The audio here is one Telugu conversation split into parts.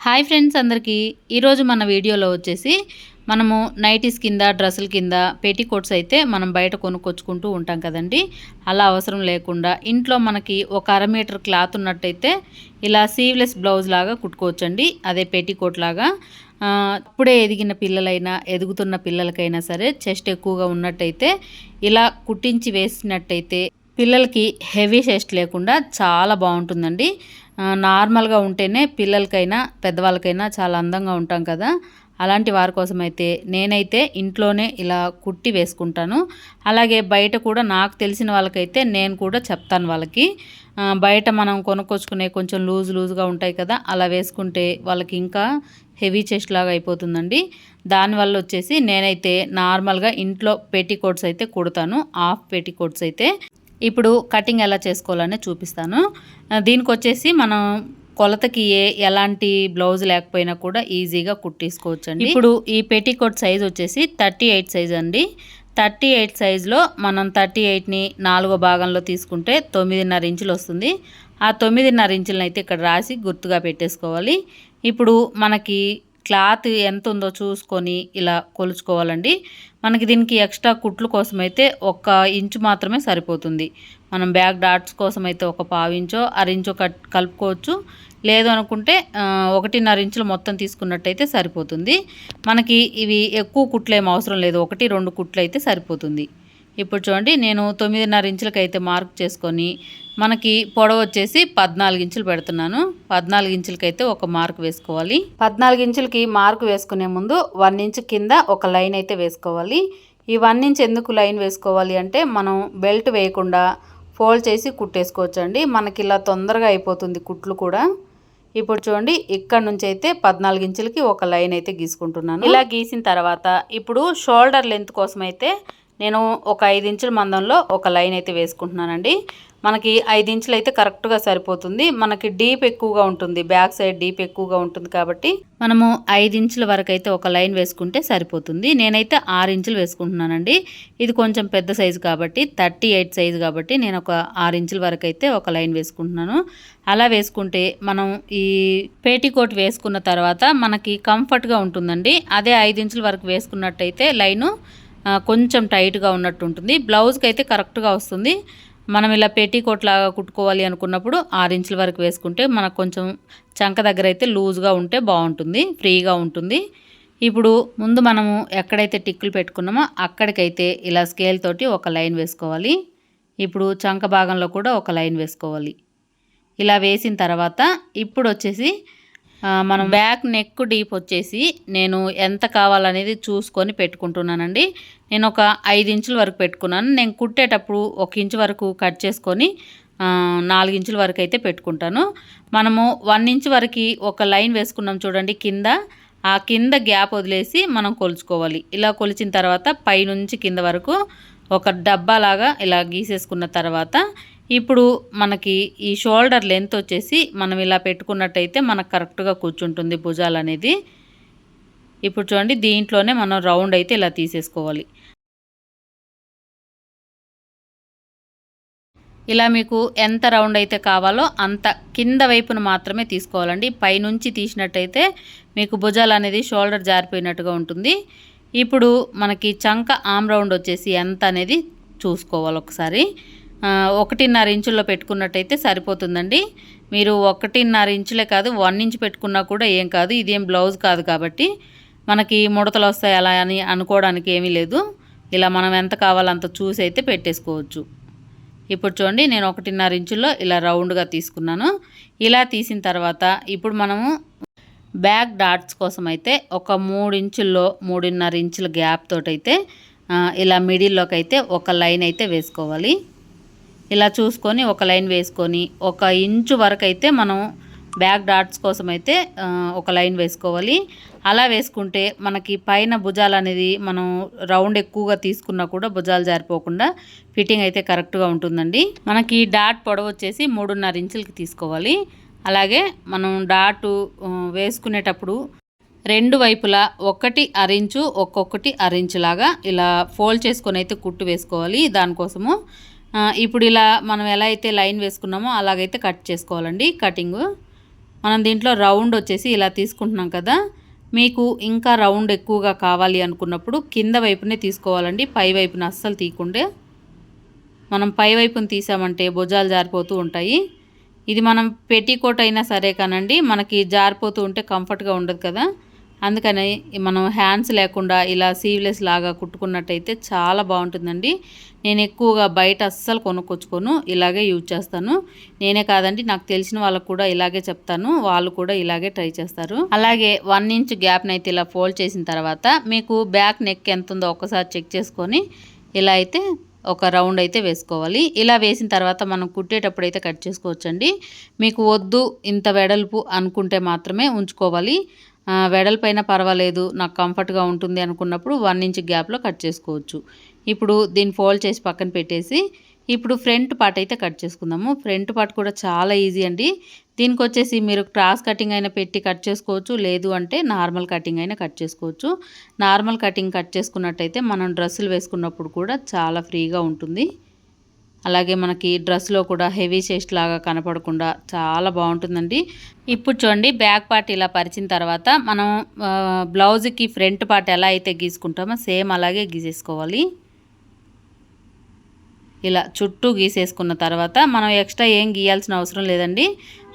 హాయ్ ఫ్రెండ్స్ అందరికీ. ఈరోజు మన వీడియోలో వచ్చేసి మనము నైటీస్ కింద డ్రెస్సుల కింద కోట్స్ అయితే మనం బయట కొనుక్కొచ్చుకుంటూ ఉంటాం కదండి. అలా అవసరం లేకుండా ఇంట్లో మనకి ఒక అర మీటర్ క్లాత్ ఉన్నట్టయితే ఇలా సీవ్లెస్ బ్లౌజ్ లాగా కుట్టుకోవచ్చండి. అదే కోట్ లాగా. ఇప్పుడే అప్పుడే ఎదిగిన పిల్లలైనా ఎదుగుతున్న పిల్లలకైనా సరే చెస్ట్ ఎక్కువగా ఉన్నట్టయితే ఇలా కుట్టించి వేసినట్టయితే పిల్లలకి హెవీ చెస్ట్ లేకుండా చాలా బాగుంటుందండి. నార్మల్గా ఉంటేనే పిల్లలకైనా పెద్దవాళ్ళకైనా చాలా అందంగా ఉంటాం కదా. అలాంటి వారి కోసం అయితే నేనైతే ఇంట్లోనే ఇలా కుట్టి వేసుకుంటాను. అలాగే బయట కూడా నాకు తెలిసిన వాళ్ళకైతే నేను కూడా చెప్తాను వాళ్ళకి. బయట మనం కొనుక్కొచ్చుకునే కొంచెం లూజ్ లూజ్గా ఉంటాయి కదా అలా వేసుకుంటే వాళ్ళకి ఇంకా హెవీ చెస్ట్ లాగా అయిపోతుందండి. దానివల్ల వచ్చేసి నేనైతే నార్మల్గా ఇంట్లో కోట్స్ అయితే కుడతాను హాఫ్ కోట్స్ అయితే. ఇప్పుడు కటింగ్ ఎలా చేసుకోవాలని చూపిస్తాను. దీనికి వచ్చేసి మనం కొలతకి ఏ ఎలాంటి బ్లౌజ్ లేకపోయినా కూడా ఈజీగా కుట్టేసుకోవచ్చు అండి ఇప్పుడు ఈ పెట్టికోట్ సైజ్ వచ్చేసి థర్టీ ఎయిట్ సైజ్ అండి. థర్టీ ఎయిట్ సైజులో మనం థర్టీ ఎయిట్ని నాలుగో భాగంలో తీసుకుంటే తొమ్మిదిన్నర ఇంచులు వస్తుంది. ఆ తొమ్మిదిన్నర ఇంచులను అయితే ఇక్కడ రాసి గుర్తుగా పెట్టేసుకోవాలి. ఇప్పుడు మనకి క్లాత్ ఎంత ఉందో చూసుకొని ఇలా కొలుచుకోవాలండి. మనకి దీనికి ఎక్స్ట్రా కుట్లు కోసం అయితే ఒక ఇంచు మాత్రమే సరిపోతుంది. మనం బ్యాక్ డాట్స్ కోసం అయితే ఒక పావు ఇంచో అరించో కట్ కలుపుకోవచ్చు. లేదు అనుకుంటే ఒకటిన్నర ఇంచులు మొత్తం తీసుకున్నట్టయితే సరిపోతుంది. మనకి ఇవి ఎక్కువ కుట్లు ఏం అవసరం లేదు. ఒకటి రెండు కుట్లు అయితే సరిపోతుంది. ఇప్పుడు చూడండి నేను తొమ్మిదిన్నర ఇంచులకి అయితే మార్క్ చేసుకొని మనకి పొడవు వచ్చేసి పద్నాలుగు ఇంచులు పెడుతున్నాను. పద్నాలుగు ఇంచులకి అయితే ఒక మార్క్ వేసుకోవాలి. పద్నాలుగు ఇంచులకి మార్క్ వేసుకునే ముందు వన్ ఇంచ్ కింద ఒక లైన్ అయితే వేసుకోవాలి. ఈ వన్ ఇంచ్ ఎందుకు లైన్ వేసుకోవాలి అంటే మనం బెల్ట్ వేయకుండా ఫోల్డ్ చేసి కుట్టేసుకోవచ్చండి. మనకి ఇలా తొందరగా అయిపోతుంది కుట్లు కూడా. ఇప్పుడు చూడండి ఇక్కడ నుంచి అయితే పద్నాలుగు ఇంచులకి ఒక లైన్ అయితే గీసుకుంటున్నాను. ఇలా గీసిన తర్వాత ఇప్పుడు షోల్డర్ లెంత్ కోసం అయితే నేను ఒక ఐదు ఇంచుల మందంలో ఒక లైన్ అయితే వేసుకుంటున్నానండి. మనకి ఐదు ఇంచులు అయితే కరెక్ట్గా సరిపోతుంది. మనకి డీప్ ఎక్కువగా ఉంటుంది. బ్యాక్ సైడ్ డీప్ ఎక్కువగా ఉంటుంది కాబట్టి మనము ఐదు ఇంచుల వరకు అయితే ఒక లైన్ వేసుకుంటే సరిపోతుంది. నేనైతే ఆరు ఇంచులు వేసుకుంటున్నానండి. ఇది కొంచెం పెద్ద సైజు కాబట్టి థర్టీ ఎయిట్ సైజు కాబట్టి నేను ఒక ఆరు ఇంచుల వరకు అయితే ఒక లైన్ వేసుకుంటున్నాను. అలా వేసుకుంటే మనం ఈ పేటీకోట్ వేసుకున్న తర్వాత మనకి కంఫర్ట్గా ఉంటుందండి. అదే ఐదు ఇంచుల వరకు వేసుకున్నట్టయితే లైను కొంచెం టైట్గా ఉన్నట్టు ఉంటుంది బ్లౌజ్కి అయితే కరెక్ట్గా వస్తుంది. మనం ఇలా పెట్టికోట్ లాగా కుట్టుకోవాలి అనుకున్నప్పుడు ఆరు ఇంచుల వరకు వేసుకుంటే మనకు కొంచెం చంక దగ్గర అయితే లూజ్గా ఉంటే బాగుంటుంది ఫ్రీగా ఉంటుంది. ఇప్పుడు ముందు మనము ఎక్కడైతే టిక్కులు పెట్టుకున్నామో అక్కడికైతే ఇలా స్కేల్ తోటి ఒక లైన్ వేసుకోవాలి. ఇప్పుడు చంక భాగంలో కూడా ఒక లైన్ వేసుకోవాలి. ఇలా వేసిన తర్వాత ఇప్పుడు వచ్చేసి మనం బ్యాక్ నెక్ డీప్ వచ్చేసి నేను ఎంత కావాలనేది చూసుకొని పెట్టుకుంటున్నానండి. నేను ఒక ఐదు ఇంచుల వరకు పెట్టుకున్నాను. నేను కుట్టేటప్పుడు ఒక ఇంచు వరకు కట్ చేసుకొని నాలుగు ఇంచుల వరకు అయితే పెట్టుకుంటాను. మనము వన్ ఇంచ్ వరకు ఒక లైన్ వేసుకున్నాం చూడండి కింద. ఆ కింద గ్యాప్ వదిలేసి మనం కొలుచుకోవాలి. ఇలా కొలిచిన తర్వాత పైనుంచి కింద వరకు ఒక డబ్బా లాగా ఇలా గీసేసుకున్న తర్వాత ఇప్పుడు మనకి ఈ షోల్డర్ లెంత్ వచ్చేసి మనం ఇలా పెట్టుకున్నట్టయితే మనకు కరెక్ట్గా కూర్చుంటుంది భుజాలు అనేది. ఇప్పుడు చూడండి దీంట్లోనే మనం రౌండ్ అయితే ఇలా తీసేసుకోవాలి. ఇలా మీకు ఎంత రౌండ్ అయితే కావాలో అంత కింద వైపున మాత్రమే తీసుకోవాలండి. పైనుంచి తీసినట్టయితే మీకు భుజాలు అనేది షోల్డర్ జారిపోయినట్టుగా ఉంటుంది. ఇప్పుడు మనకి చంక ఆమ్ రౌండ్ వచ్చేసి ఎంత అనేది చూసుకోవాలి ఒకసారి. ఒకటిన్నర ఇంచుల్లో పెట్టుకున్నట్టయితే సరిపోతుందండి. మీరు ఒకటిన్నర ఇంచులే కాదు వన్ ఇంచ్ పెట్టుకున్నా కూడా ఏం కాదు ఇదేం బ్లౌజ్ కాదు కాబట్టి మనకి ముడతలు వస్తాయి అలా అని అనుకోవడానికి ఏమీ లేదు. ఇలా మనం ఎంత కావాలో అంత చూసి అయితే పెట్టేసుకోవచ్చు. ఇప్పుడు చూడండి నేను ఒకటిన్నర ఇంచుల్లో ఇలా రౌండ్గా తీసుకున్నాను. ఇలా తీసిన తర్వాత ఇప్పుడు మనము బ్యాక్ డాట్స్ కోసం అయితే ఒక మూడు ఇంచుల్లో మూడున్నర ఇంచుల గ్యాప్ తోటైతే ఇలా మిడిల్లోకి అయితే ఒక లైన్ అయితే వేసుకోవాలి. ఇలా చూసుకొని ఒక లైన్ వేసుకొని ఒక ఇంచు వరకు అయితే మనం బ్యాక్ డాట్స్ కోసం అయితే ఒక లైన్ వేసుకోవాలి. అలా వేసుకుంటే మనకి పైన భుజాలు అనేది మనం రౌండ్ ఎక్కువగా తీసుకున్నా కూడా భుజాలు జారిపోకుండా ఫిట్టింగ్ అయితే కరెక్ట్గా ఉంటుందండి. మనకి డాట్ పొడవు వచ్చేసి మూడున్నర ఇంచులకి తీసుకోవాలి. అలాగే మనం డాటు వేసుకునేటప్పుడు రెండు వైపులా ఒకటి అరించు ఒక్కొక్కటి అరించులాగా ఇలా ఫోల్డ్ చేసుకొని అయితే కుట్టు వేసుకోవాలి. దానికోసము ఇప్పుడు ఇలా మనం ఎలా అయితే లైన్ వేసుకున్నామో అలాగైతే కట్ చేసుకోవాలండి కటింగ్. మనం దీంట్లో రౌండ్ వచ్చేసి ఇలా తీసుకుంటున్నాం కదా. మీకు ఇంకా రౌండ్ ఎక్కువగా కావాలి అనుకున్నప్పుడు కింద వైపునే తీసుకోవాలండి. పై వైపున అస్సలు తీయకుండే. మనం పై వైపున తీసామంటే భుజాలు జారిపోతూ ఉంటాయి. ఇది మనం పెట్టికోట్ అయినా సరే కానండి మనకి జారిపోతూ ఉంటే కంఫర్ట్గా ఉండదు కదా. అందుకని మనం హ్యాండ్స్ లేకుండా ఇలా సీవ్లెస్ లాగా కుట్టుకున్నట్టయితే చాలా బాగుంటుందండి. నేను ఎక్కువగా బయట అస్సలు కొనుక్కొచ్చుకోను ఇలాగే యూజ్ చేస్తాను. నేనే కాదండి నాకు తెలిసిన వాళ్ళకు కూడా ఇలాగే చెప్తాను వాళ్ళు కూడా ఇలాగే ట్రై చేస్తారు. అలాగే వన్ ఇంచ్ గ్యాప్ని అయితే ఇలా ఫోల్డ్ చేసిన తర్వాత మీకు బ్యాక్ నెక్ ఎంత ఉందో ఒకసారి చెక్ చేసుకొని ఇలా అయితే ఒక రౌండ్ అయితే వేసుకోవాలి. ఇలా వేసిన తర్వాత మనం కుట్టేటప్పుడు అయితే కట్ చేసుకోవచ్చండి. మీకు వద్దు ఇంత వెడల్పు అనుకుంటే మాత్రమే ఉంచుకోవాలి. వెడల్పైన పర్వాలేదు నాకు కంఫర్ట్గా ఉంటుంది అనుకున్నప్పుడు వన్ ఇంచ్ గ్యాప్లో కట్ చేసుకోవచ్చు. ఇప్పుడు దీన్ని ఫోల్డ్ చేసి పక్కన పెట్టేసి ఇప్పుడు ఫ్రంట్ పార్ట్ అయితే కట్ చేసుకుందాము. ఫ్రంట్ పార్ట్ కూడా చాలా ఈజీ అండి. దీనికి వచ్చేసి మీరు క్రాస్ కటింగ్ అయినా పెట్టి కట్ చేసుకోవచ్చు లేదు అంటే నార్మల్ కటింగ్ అయినా కట్ చేసుకోవచ్చు. నార్మల్ కటింగ్ కట్ చేసుకున్నట్టయితే మనం డ్రెస్సులు వేసుకున్నప్పుడు కూడా చాలా ఫ్రీగా ఉంటుంది. అలాగే మనకి డ్రెస్లో కూడా హెవీ చెస్ట్ లాగా కనపడకుండా చాలా బాగుంటుందండి. ఇప్పుడు చూడండి బ్యాక్ పార్ట్ ఇలా పరిచిన తర్వాత మనం బ్లౌజ్కి ఫ్రంట్ పార్ట్ ఎలా అయితే గీసుకుంటామో సేమ్ అలాగే గీసేసుకోవాలి. ఇలా చుట్టూ గీసేసుకున్న తర్వాత మనం ఎక్స్ట్రా ఏం గీయాల్సిన అవసరం లేదండి.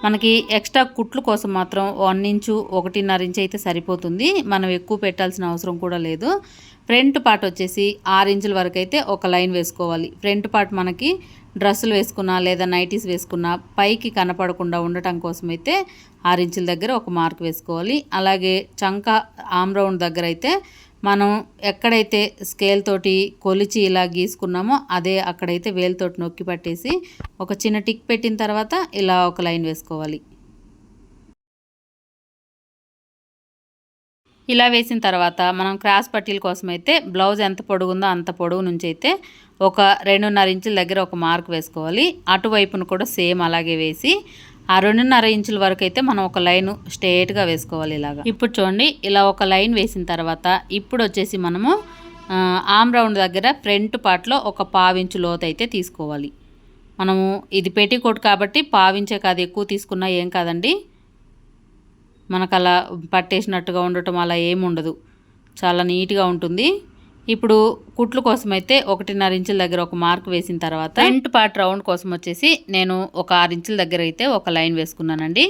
మనకి ఎక్స్ట్రా కుట్లు కోసం మాత్రం వన్ ఇంచు ఒకటిన్నర ఇంచు అయితే సరిపోతుంది. మనం ఎక్కువ పెట్టాల్సిన అవసరం కూడా లేదు. ఫ్రంట్ పార్ట్ వచ్చేసి ఆరు ఇంచుల వరకు అయితే ఒక లైన్ వేసుకోవాలి. ఫ్రంట్ పార్ట్ మనకి డ్రెస్సులు వేసుకున్నా లేదా నైటీస్ వేసుకున్నా పైకి కనపడకుండా ఉండటం కోసం అయితే ఆరు ఇంచుల దగ్గర ఒక మార్క్ వేసుకోవాలి. అలాగే చంక ఆమ్ రౌండ్ దగ్గర అయితే మనం ఎక్కడైతే స్కేల్ తోటి కొలిచి ఇలా గీసుకున్నామో అదే అక్కడైతే వేలుతోటి నొక్కి పట్టేసి ఒక చిన్న టిక్ పెట్టిన తర్వాత ఇలా ఒక లైన్ వేసుకోవాలి. ఇలా వేసిన తర్వాత మనం క్రాస్ పట్టీల కోసం అయితే బ్లౌజ్ ఎంత పొడుగుందో అంత పొడుగు నుంచి అయితే ఒక రెండున్నర ఇంచుల దగ్గర ఒక మార్క్ వేసుకోవాలి. అటువైపును కూడా సేమ్ అలాగే వేసి ఆ రెండున్నర ఇంచుల వరకు అయితే మనం ఒక లైన్ స్ట్రేట్గా వేసుకోవాలి ఇలాగా. ఇప్పుడు చూడండి ఇలా ఒక లైన్ వేసిన తర్వాత ఇప్పుడు వచ్చేసి మనము ఆమ్ రౌండ్ దగ్గర ఫ్రంట్ పార్ట్లో ఒక పావించు లోతు అయితే తీసుకోవాలి. మనము ఇది పెట్టికోట్ కాబట్టి పావించే కాదు ఎక్కువ తీసుకున్నా ఏం కాదండి. మనకు అలా పట్టేసినట్టుగా ఉండటం అలా ఏముండదు చాలా నీట్గా ఉంటుంది. ఇప్పుడు కుట్లు కోసం అయితే ఒకటిన్నర ఇంచుల దగ్గర ఒక మార్క్ వేసిన తర్వాత ఫ్రంట్ పార్ట్ రౌండ్ కోసం వచ్చేసి నేను ఒక ఆరు ఇంచుల దగ్గర అయితే ఒక లైన్ వేసుకున్నానండి.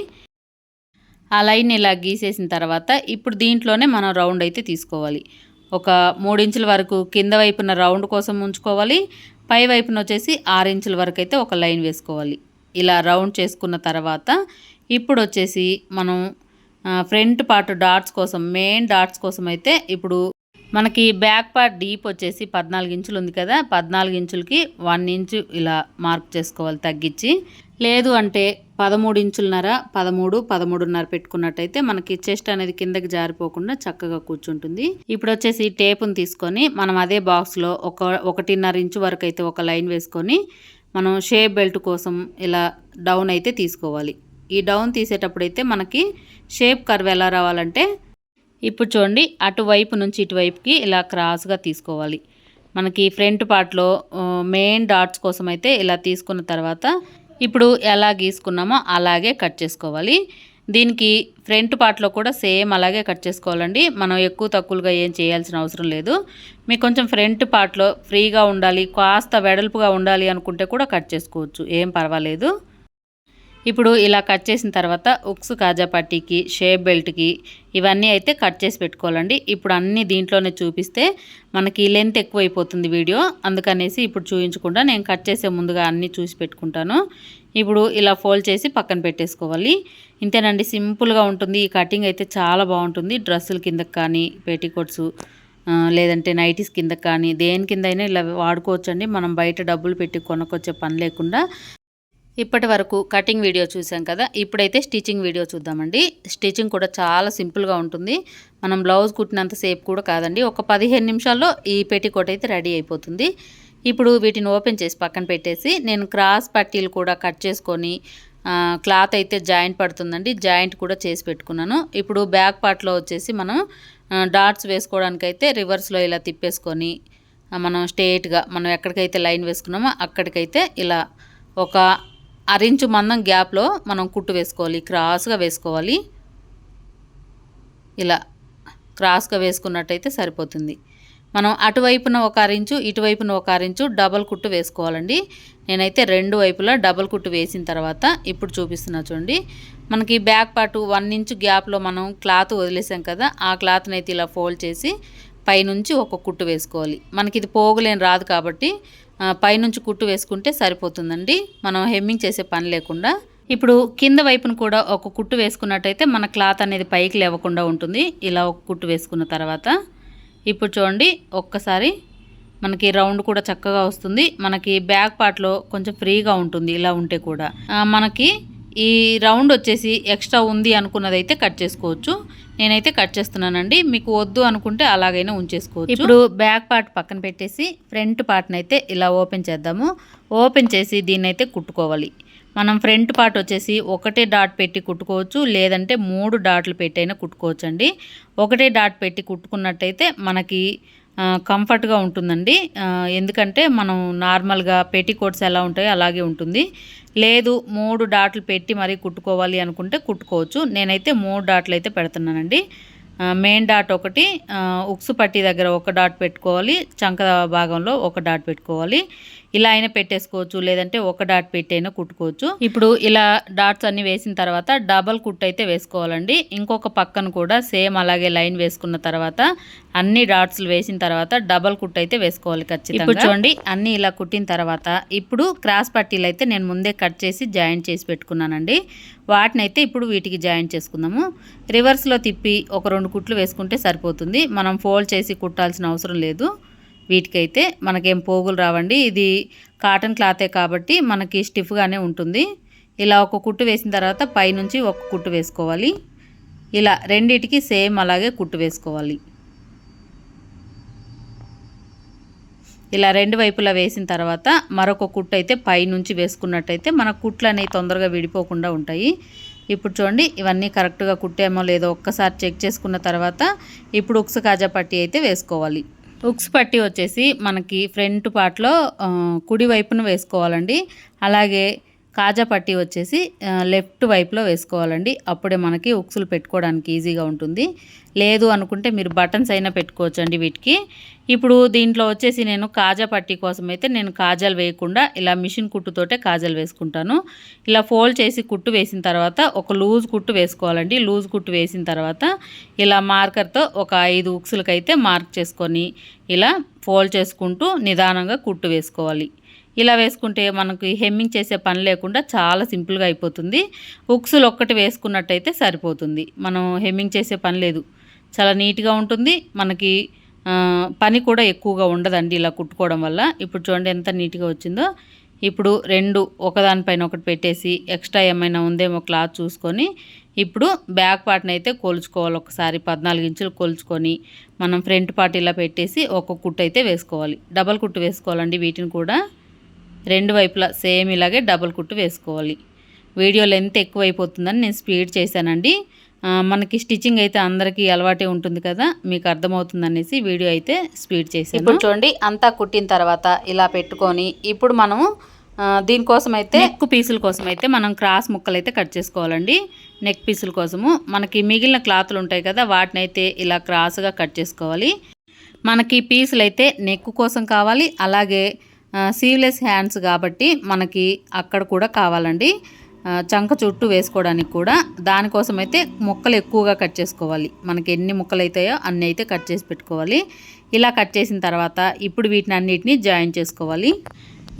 ఆ లైన్ ఇలా గీసేసిన తర్వాత ఇప్పుడు దీంట్లోనే మనం రౌండ్ అయితే తీసుకోవాలి. ఒక మూడు ఇంచుల వరకు కింద వైపున రౌండ్ కోసం ఉంచుకోవాలి. పై వైపున వచ్చేసి ఆరు ఇంచుల వరకు అయితే ఒక లైన్ వేసుకోవాలి. ఇలా రౌండ్ చేసుకున్న తర్వాత ఇప్పుడు వచ్చేసి మనం ఫ్రంట్ పార్ట్ డాట్స్ కోసం మెయిన్ డాట్స్ కోసం అయితే ఇప్పుడు మనకి బ్యాక్ పార్ట్ డీప్ వచ్చేసి పద్నాలుగు ఇంచులు ఉంది కదా పద్నాలుగు ఇంచులకి వన్ ఇంచు ఇలా మార్క్ చేసుకోవాలి తగ్గించి. లేదు అంటే పదమూడు ఇంచులన్నర పదమూడు పదమూడున్నర పెట్టుకున్నట్టయితే మనకి చెస్ట్ అనేది కిందకి జారిపోకుండా చక్కగా కూర్చుంటుంది. ఇప్పుడు వచ్చేసి టేపును తీసుకొని మనం అదే బాక్స్లో ఒక ఒకటిన్నర ఇంచు వరకు అయితే ఒక లైన్ వేసుకొని మనం షేప్ బెల్ట్ కోసం ఇలా డౌన్ అయితే తీసుకోవాలి. ఈ డౌన్ తీసేటప్పుడు అయితే మనకి షేప్ కర్వ్ ఎలా రావాలంటే ఇప్పుడు చూడండి అటువైపు నుంచి ఇటువైపుకి ఇలా క్రాస్గా తీసుకోవాలి. మనకి ఫ్రంట్ పార్ట్లో మెయిన్ డాట్స్ కోసం అయితే ఇలా తీసుకున్న తర్వాత ఇప్పుడు ఎలా గీసుకున్నామో అలాగే కట్ చేసుకోవాలి. దీనికి ఫ్రంట్ పార్ట్లో కూడా సేమ్ అలాగే కట్ చేసుకోవాలండి. మనం ఎక్కువ తక్కువగా ఏం చేయాల్సిన అవసరం లేదు. మీకు కొంచెం ఫ్రంట్ పార్ట్లో ఫ్రీగా ఉండాలి కాస్త వెడల్పుగా ఉండాలి అనుకుంటే కూడా కట్ చేసుకోవచ్చు. ఏం పర్వాలేదు. ఇప్పుడు ఇలా కట్ చేసిన తర్వాత ఉక్స్ కాజా పట్టీకి షేప్ బెల్ట్కి ఇవన్నీ అయితే కట్ చేసి పెట్టుకోవాలండి. ఇప్పుడు అన్నీ దీంట్లోనే చూపిస్తే మనకి లెంత్ ఎక్కువైపోతుంది వీడియో. అందుకనేసి ఇప్పుడు చూపించకుండా నేను కట్ చేసే ముందుగా అన్నీ చూసి పెట్టుకుంటాను. ఇప్పుడు ఇలా ఫోల్డ్ చేసి పక్కన పెట్టేసుకోవాలి. ఇంతేనండి సింపుల్గా ఉంటుంది. ఈ కటింగ్ అయితే చాలా బాగుంటుంది. డ్రెస్సుల కిందకి కానీ పెట్టికోట్స్ లేదంటే నైటీస్ కింద కానీ దేని కింద అయినా ఇలా వాడుకోవచ్చండి. మనం బయట డబ్బులు పెట్టి కొనుక్కొచ్చే పని లేకుండా ఇప్పటి వరకు కటింగ్ వీడియో చూసాం కదా ఇప్పుడైతే స్టిచ్చింగ్ వీడియో చూద్దామండి. స్టిచ్చింగ్ కూడా చాలా సింపుల్గా ఉంటుంది. మనం బ్లౌజ్ కుట్టినంత సేపు కూడా కాదండి ఒక పదిహేను నిమిషాల్లో ఈ పెట్టికోట్ అయితే రెడీ అయిపోతుంది. ఇప్పుడు వీటిని ఓపెన్ చేసి పక్కన పెట్టేసి నేను క్రాస్ పట్టీలు కూడా కట్ చేసుకొని క్లాత్ అయితే జాయింట్ పడుతుందండి జాయింట్ కూడా చేసి పెట్టుకున్నాను. ఇప్పుడు బ్యాక్ పార్ట్లో వచ్చేసి మనం డాట్స్ వేసుకోవడానికైతే రివర్స్లో ఇలా తిప్పేసుకొని మనం స్ట్రేట్గా మనం ఎక్కడికైతే లైన్ వేసుకున్నామో అక్కడికైతే ఇలా ఒక అరించు మందం గ్యాప్లో మనం కుట్టు వేసుకోవాలి క్రాస్గా వేసుకోవాలి. ఇలా క్రాస్గా వేసుకున్నట్టయితే సరిపోతుంది. మనం అటువైపున ఒక అరించు ఇటువైపున ఒక అరించు డబల్ కుట్టు వేసుకోవాలండి. నేనైతే రెండు వైపులా డబల్ కుట్టు వేసిన తర్వాత ఇప్పుడు చూపిస్తున్నా చూడండి. మనకి బ్యాక్ పార్ట్ వన్ ఇంచ్ గ్యాప్లో మనం క్లాత్ వదిలేసాం కదా ఆ క్లాత్ని అయితే ఇలా ఫోల్డ్ చేసి పైనుంచి ఒక కుట్టు వేసుకోవాలి. మనకి ఇది పోగులేని రాదు కాబట్టి పైనుంచి కుట్టు వేసుకుంటే సరిపోతుందండి. మనం హెమ్మింగ్ చేసే పని లేకుండా. ఇప్పుడు కింద వైపున కూడా ఒక కుట్టు వేసుకున్నట్టయితే మన క్లాత్ అనేది పైకి లేవకుండా ఉంటుంది. ఇలా ఒక కుట్టు వేసుకున్న తర్వాత ఇప్పుడు చూడండి ఒక్కసారి మనకి రౌండ్ కూడా చక్కగా వస్తుంది. మనకి బ్యాక్ పార్ట్లో కొంచెం ఫ్రీగా ఉంటుంది ఇలా ఉంటే కూడా. మనకి ఈ రౌండ్ వచ్చేసి ఎక్స్ట్రా ఉంది అనుకున్నదైతే కట్ చేసుకోవచ్చు. నేనైతే కట్ చేస్తున్నానండి. మీకు వద్దు అనుకుంటే అలాగైనా ఉంచేసుకోవచ్చు. ఇప్పుడు బ్యాక్ పార్ట్ పక్కన పెట్టేసి ఫ్రంట్ పార్ట్ని అయితే ఇలా ఓపెన్ చేద్దాము. ఓపెన్ చేసి దీన్ని అయితే కుట్టుకోవాలి. మనం ఫ్రంట్ పార్ట్ వచ్చేసి ఒకటే డాట్ పెట్టి కుట్టుకోవచ్చు. లేదంటే మూడు డాట్లు పెట్టి అయినా కుట్టుకోవచ్చు అండి ఒకటే డాట్ పెట్టి కుట్టుకున్నట్టయితే మనకి కంఫర్ట్గా ఉంటుందండి. ఎందుకంటే మనం నార్మల్గా పెట్టికోట్స్ ఎలా ఉంటాయో అలాగే ఉంటుంది. లేదు మూడు డాట్లు పెట్టి మరీ కుట్టుకోవాలి అనుకుంటే కుట్టుకోవచ్చు. నేనైతే మూడు డాట్లు అయితే పెడుతున్నానండి. మెయిన్ డాట్ ఒకటి ఉక్సు పట్టి దగ్గర ఒక డాట్ పెట్టుకోవాలి చంక భాగంలో ఒక డాట్ పెట్టుకోవాలి. ఇలా అయినా పెట్టేసుకోవచ్చు లేదంటే ఒక డాట్ పెట్టి అయినా కుట్టుకోవచ్చు. ఇప్పుడు ఇలా డాట్స్ అన్ని వేసిన తర్వాత డబల్ కుట్ అయితే వేసుకోవాలండి. ఇంకొక పక్కన కూడా సేమ్ అలాగే లైన్ వేసుకున్న తర్వాత అన్ని డాట్స్ వేసిన తర్వాత డబల్ కుట్ అయితే వేసుకోవాలి ఖచ్చితంగా. ఇప్పుడు చూడండి అన్ని ఇలా కుట్టిన తర్వాత ఇప్పుడు క్రాస్ పట్టీలు అయితే నేను ముందే కట్ చేసి జాయింట్ చేసి పెట్టుకున్నానండి. వాటిని అయితే ఇప్పుడు వీటికి జాయింట్ చేసుకుందాము. రివర్స్లో తిప్పి ఒక రెండు కుట్లు వేసుకుంటే సరిపోతుంది. మనం ఫోల్డ్ చేసి కుట్టాల్సిన అవసరం లేదు. వీటికైతే మనకేం పోగులు రావండి. ఇది కాటన్ క్లాతే కాబట్టి మనకి స్టిఫ్గానే ఉంటుంది. ఇలా ఒక కుట్టు వేసిన తర్వాత పైనుంచి ఒక కుట్టు వేసుకోవాలి. ఇలా రెండిటికి సేమ్ అలాగే కుట్టు వేసుకోవాలి. ఇలా రెండు వైపులా వేసిన తర్వాత మరొక కుట్టు అయితే పైనుంచి వేసుకున్నట్టయితే మన కుట్లు అనేవి తొందరగా విడిపోకుండా ఉంటాయి. ఇప్పుడు చూడండి ఇవన్నీ కరెక్ట్గా కుట్టామో లేదో ఒక్కసారి చెక్ చేసుకున్న తర్వాత ఇప్పుడు ఉక్స కాజా పట్టి అయితే వేసుకోవాలి. ఉక్స్ పట్టి వచ్చేసి మనకి ఫ్రంట్ పార్ట్లో కుడి వైపున వేసుకోవాలండి. అలాగే కాజా పట్టి వచ్చేసి లెఫ్ట్ వైపులో వేసుకోవాలండి. అప్పుడే మనకి ఉక్సులు పెట్టుకోవడానికి ఈజీగా ఉంటుంది. లేదు అనుకుంటే మీరు బటన్స్ అయినా పెట్టుకోవచ్చు అండి వీటికి. ఇప్పుడు దీంట్లో వచ్చేసి నేను కాజా పట్టి కోసం అయితే నేను కాజాలు వేయకుండా ఇలా మిషన్ కుట్టుతోటే కాజాలు వేసుకుంటాను. ఇలా ఫోల్డ్ చేసి కుట్టు వేసిన తర్వాత ఒక లూజ్ కుట్టు వేసుకోవాలండి. లూజ్ కుట్టు వేసిన తర్వాత ఇలా మార్కర్తో ఒక ఐదు ఉక్సులకైతే మార్క్ చేసుకొని ఇలా ఫోల్డ్ చేసుకుంటూ నిదానంగా కుట్టు వేసుకోవాలి. ఇలా వేసుకుంటే మనకి హెమ్మింగ్ చేసే పని లేకుండా చాలా సింపుల్గా అయిపోతుంది. ఉక్సులు ఒక్కటి వేసుకున్నట్టయితే సరిపోతుంది. మనం హెమ్మింగ్ చేసే పని లేదు. చాలా నీట్గా ఉంటుంది. మనకి పని కూడా ఎక్కువగా ఉండదండి ఇలా కుట్టుకోవడం వల్ల. ఇప్పుడు చూడండి ఎంత నీట్గా వచ్చిందో. ఇప్పుడు రెండు ఒకదానిపైన ఒకటి పెట్టేసి ఎక్స్ట్రా ఏమైనా ఉందేమో క్లాత్ చూసుకొని ఇప్పుడు బ్యాక్ పార్ట్ని అయితే కొలుచుకోవాలి. ఒకసారి పద్నాలుగు ఇంచులు కొలుచుకొని మనం ఫ్రంట్ పార్ట్ ఇలా పెట్టేసి ఒక కుట్టు అయితే వేసుకోవాలి. డబల్ కుట్టు వేసుకోవాలండి వీటిని కూడా. రెండు వైపులా సేమ్ ఇలాగే డబుల్ కుట్టు వేసుకోవాలి. వీడియో లెంత్ ఎక్కువ అయిపోతుందని నేను స్పీడ్ చేశానండి. మనకి స్టిచ్చింగ్ అయితే అందరికీ అలవాటే ఉంటుంది కదా మీకు అర్థమవుతుంది అనేసి వీడియో అయితే స్పీడ్ ఇప్పుడు చూడండి అంతా కుట్టిన తర్వాత ఇలా పెట్టుకొని ఇప్పుడు మనం ఆ, దీనికోసం అయితే నెక్ పీసుల కోసం అయితే మనం క్రాస్ ముక్కలు అయితే కట్ చేసుకోవాలండి. నెక్ పీసుల కోసము. మనకి మిగిలిన క్లాతులు ఉంటాయి కదా వాటిని అయితే ఇలా క్రాస్గా కట్ చేసుకోవాలి. మనకి పీసులు అయితే నెక్ కోసం కావాలి అలాగే సీవ్లెస్ హ్యాండ్స్ కాబట్టి మనకి అక్కడ కూడా కావాలండి. చంక చుట్టూ వేసుకోవడానికి కూడా. దానికోసం అయితే ముక్కలు ఎక్కువగా కట్ చేసుకోవాలి. మనకి ఎన్ని ముక్కలు అవుతాయో అన్ని అయితే కట్ చేసి పెట్టుకోవాలి. ఇలా కట్ చేసిన తర్వాత ఇప్పుడు వీటిని అన్నిటిని జాయిన్ చేసుకోవాలి.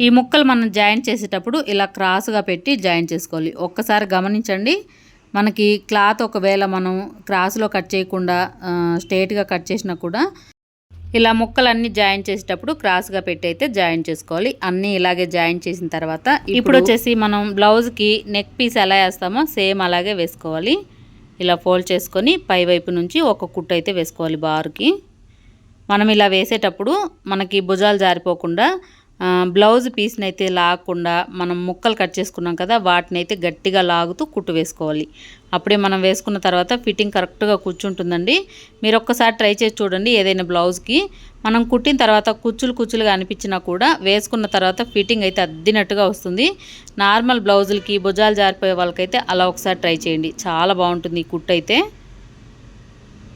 ఈ ముక్కలు మనం జాయిన్ చేసేటప్పుడు ఇలా క్రాస్గా పెట్టి జాయిన్ చేసుకోవాలి. ఒక్కసారి గమనించండి. మనకి క్లాత్ ఒకవేళ మనం క్రాస్లో కట్ చేయకుండా స్ట్రేట్గా కట్ చేసినా కూడా ఇలా ముక్కలన్నీ జాయిన్ చేసేటప్పుడు క్రాస్గా పెట్టి అయితే జాయిన్ చేసుకోవాలి. అన్నీ ఇలాగే జాయిన్ చేసిన తర్వాత ఇప్పుడు వచ్చేసి మనం బ్లౌజ్కి నెక్ పీస్ ఎలా వేస్తామో సేమ్ అలాగే వేసుకోవాలి. ఇలా ఫోల్డ్ చేసుకొని పై వైపు నుంచి ఒక కుట్టు అయితే వేసుకోవాలి బారుకి. మనం ఇలా వేసేటప్పుడు మనకి భుజాలు జారిపోకుండా బ్లౌజ్ పీస్ని అయితే లాగకుండా మనం ముక్కలు కట్ చేసుకున్నాం కదా వాటిని అయితే గట్టిగా లాగుతూ కుట్టు వేసుకోవాలి. అప్పుడే మనం వేసుకున్న తర్వాత ఫిట్టింగ్ కరెక్ట్గా కూర్చుంటుందండి. మీరు ఒక్కసారి ట్రై చేసి చూడండి ఏదైనా బ్లౌజ్కి. మనం కుట్టిన తర్వాత కుచ్చులు కుచ్చులుగా అనిపించినా కూడా వేసుకున్న తర్వాత ఫిట్టింగ్ అయితే అద్దినట్టుగా వస్తుంది. నార్మల్ బ్లౌజులకి భుజాలు జారిపోయే వాళ్ళకైతే అలా ఒకసారి ట్రై చేయండి. చాలా బాగుంటుంది ఈ కుట్టు అయితే.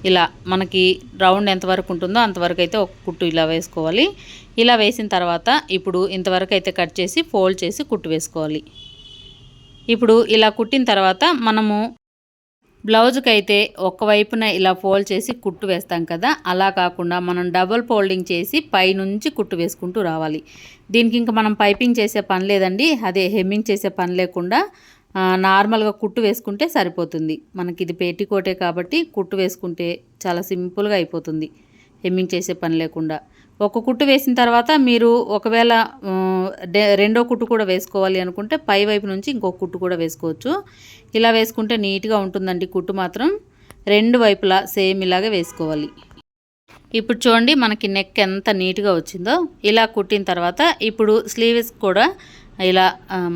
ఇలా మనకి రౌండ్ ఎంతవరకు ఉంటుందో అంతవరకు అయితే ఒక కుట్టు ఇలా వేసుకోవాలి. ఇలా వేసిన తర్వాత ఇప్పుడు ఇంతవరకు అయితే కట్ చేసి ఫోల్డ్ చేసి కుట్టు వేసుకోవాలి. ఇప్పుడు ఇలా కుట్టిన తర్వాత మనము బ్లౌజ్కి అయితే వైపున ఇలా ఫోల్డ్ చేసి కుట్టు వేస్తాం కదా అలా కాకుండా మనం డబుల్ ఫోల్డింగ్ చేసి పైనుంచి కుట్టు వేసుకుంటూ రావాలి. దీనికి ఇంకా మనం పైపింగ్ చేసే పని లేదండి అదే హెమ్మింగ్ చేసే పని లేకుండా నార్మల్గా కుట్టు వేసుకుంటే సరిపోతుంది. మనకి ఇది పేటికోటే కాబట్టి కుట్టు వేసుకుంటే చాలా సింపుల్గా అయిపోతుంది హెమ్మింగ్ చేసే పని లేకుండా. ఒక కుట్టు వేసిన తర్వాత మీరు ఒకవేళ రెండో కుట్టు కూడా వేసుకోవాలి అనుకుంటే పై వైపు నుంచి ఇంకొక కుట్టు కూడా వేసుకోవచ్చు. ఇలా వేసుకుంటే నీట్గా ఉంటుందండి కుట్టు మాత్రం. రెండు వైపులా సేమ్ ఇలాగే వేసుకోవాలి. ఇప్పుడు చూడండి మనకి నెక్ ఎంత నీట్గా వచ్చిందో. ఇలా కుట్టిన తర్వాత ఇప్పుడు స్లీవ్స్ కూడా ఇలా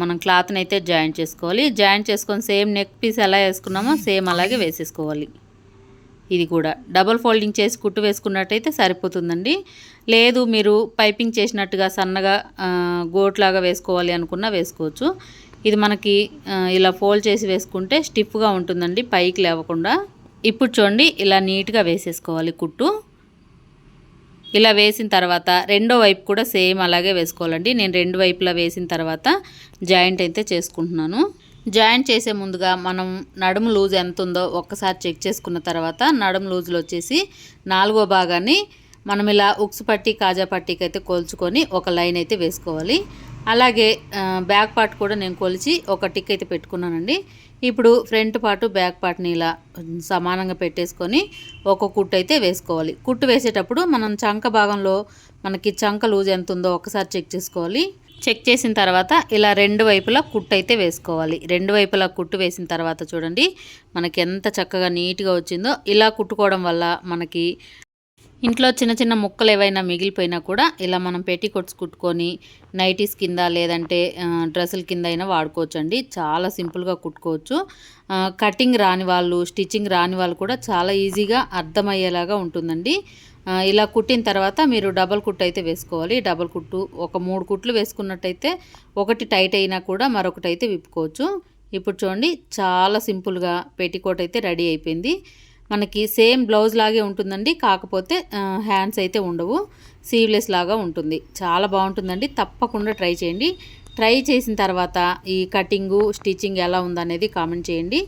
మనం క్లాత్ని అయితే జాయింట్ చేసుకోవాలి. జాయింట్ చేసుకొని సేమ్ నెక్ పీస్ ఎలా వేసుకున్నామో సేమ్ అలాగే వేసేసుకోవాలి. ఇది కూడా. డబల్ ఫోల్డింగ్ చేసి కుట్టు వేసుకున్నట్టయితే సరిపోతుందండి. లేదు మీరు పైపింగ్ చేసినట్టుగా సన్నగా గోట్లాగా వేసుకోవాలి అనుకున్నా వేసుకోవచ్చు. ఇది మనకి ఇలా ఫోల్డ్ చేసి వేసుకుంటే స్టిఫ్గా ఉంటుందండి పైకి లేవకుండా. ఇప్పుడు చూడండి ఇలా నీట్గా వేసేసుకోవాలి కుట్టు. ఇలా వేసిన తర్వాత రెండో వైపు కూడా సేమ్ అలాగే వేసుకోవాలండి. నేను రెండు వైపులా వేసిన తర్వాత జాయింట్ అయితే చేసుకుంటున్నాను. జాయిన్ చేసే ముందుగా మనం నడుము లూజ్ ఎంత ఉందో ఒక్కసారి చెక్ చేసుకున్న తర్వాత నడుము లూజ్లో వచ్చేసి నాలుగో భాగాన్ని మనం ఇలా ఉక్స్ పట్టి కాజా పట్టీకి అయితే కొలుచుకొని ఒక లైన్ అయితే వేసుకోవాలి. అలాగే బ్యాక్ పార్ట్ కూడా నేను కొలిచి ఒక టిక్ అయితే పెట్టుకున్నానండి. ఇప్పుడు ఫ్రంట్ పార్ట్ బ్యాక్ పార్ట్ని ఇలా సమానంగా పెట్టేసుకొని ఒక కుట్టు అయితే వేసుకోవాలి. కుట్టు వేసేటప్పుడు మనం చంక భాగంలో మనకి చంక లూజ్ ఎంత ఉందో ఒకసారి చెక్ చేసుకోవాలి. చెక్ చేసిన తర్వాత ఇలా రెండు వైపులా కుట్టు అయితే వేసుకోవాలి. రెండు వైపులా కుట్టు వేసిన తర్వాత చూడండి మనకి ఎంత చక్కగా నీట్గా వచ్చిందో. ఇలా కుట్టుకోవడం వల్ల మనకి ఇంట్లో చిన్న చిన్న ముక్కలు ఏవైనా మిగిలిపోయినా కూడా ఇలా మనం పెట్టి కొట్స్ కుట్టుకొని నైటీస్ కింద లేదంటే డ్రెస్సుల కింద అయినా వాడుకోవచ్చు అండి చాలా సింపుల్గా కుట్టుకోవచ్చు. కటింగ్ రాని వాళ్ళు స్టిచ్చింగ్ రాని వాళ్ళు కూడా చాలా ఈజీగా అర్థమయ్యేలాగా ఉంటుందండి. ఇలా కుట్టిన తర్వాత మీరు డబల్ కుట్టు అయితే వేసుకోవాలి. డబల్ కుట్టు ఒక మూడు కుట్లు వేసుకున్నట్టయితే ఒకటి టైట్ అయినా కూడా మరొకటి అయితే విప్పుకోవచ్చు. ఇప్పుడు చూడండి చాలా సింపుల్గా పెట్టికోట్ అయితే రెడీ అయిపోయింది. మనకి సేమ్ బ్లౌజ్ లాగే ఉంటుందండి కాకపోతే హ్యాండ్స్ అయితే ఉండవు. సీవ్లెస్ లాగా ఉంటుంది. చాలా బాగుంటుందండి. తప్పకుండా ట్రై చేయండి. ట్రై చేసిన తర్వాత ఈ కటింగు స్టిచ్చింగ్ ఎలా ఉందనేది కామెంట్ చేయండి.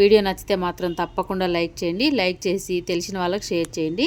వీడియో నచ్చితే మాత్రం తప్పకుండా లైక్ చేయండి. లైక్ చేసి తెలిసిన వాళ్ళకి షేర్ చేయండి.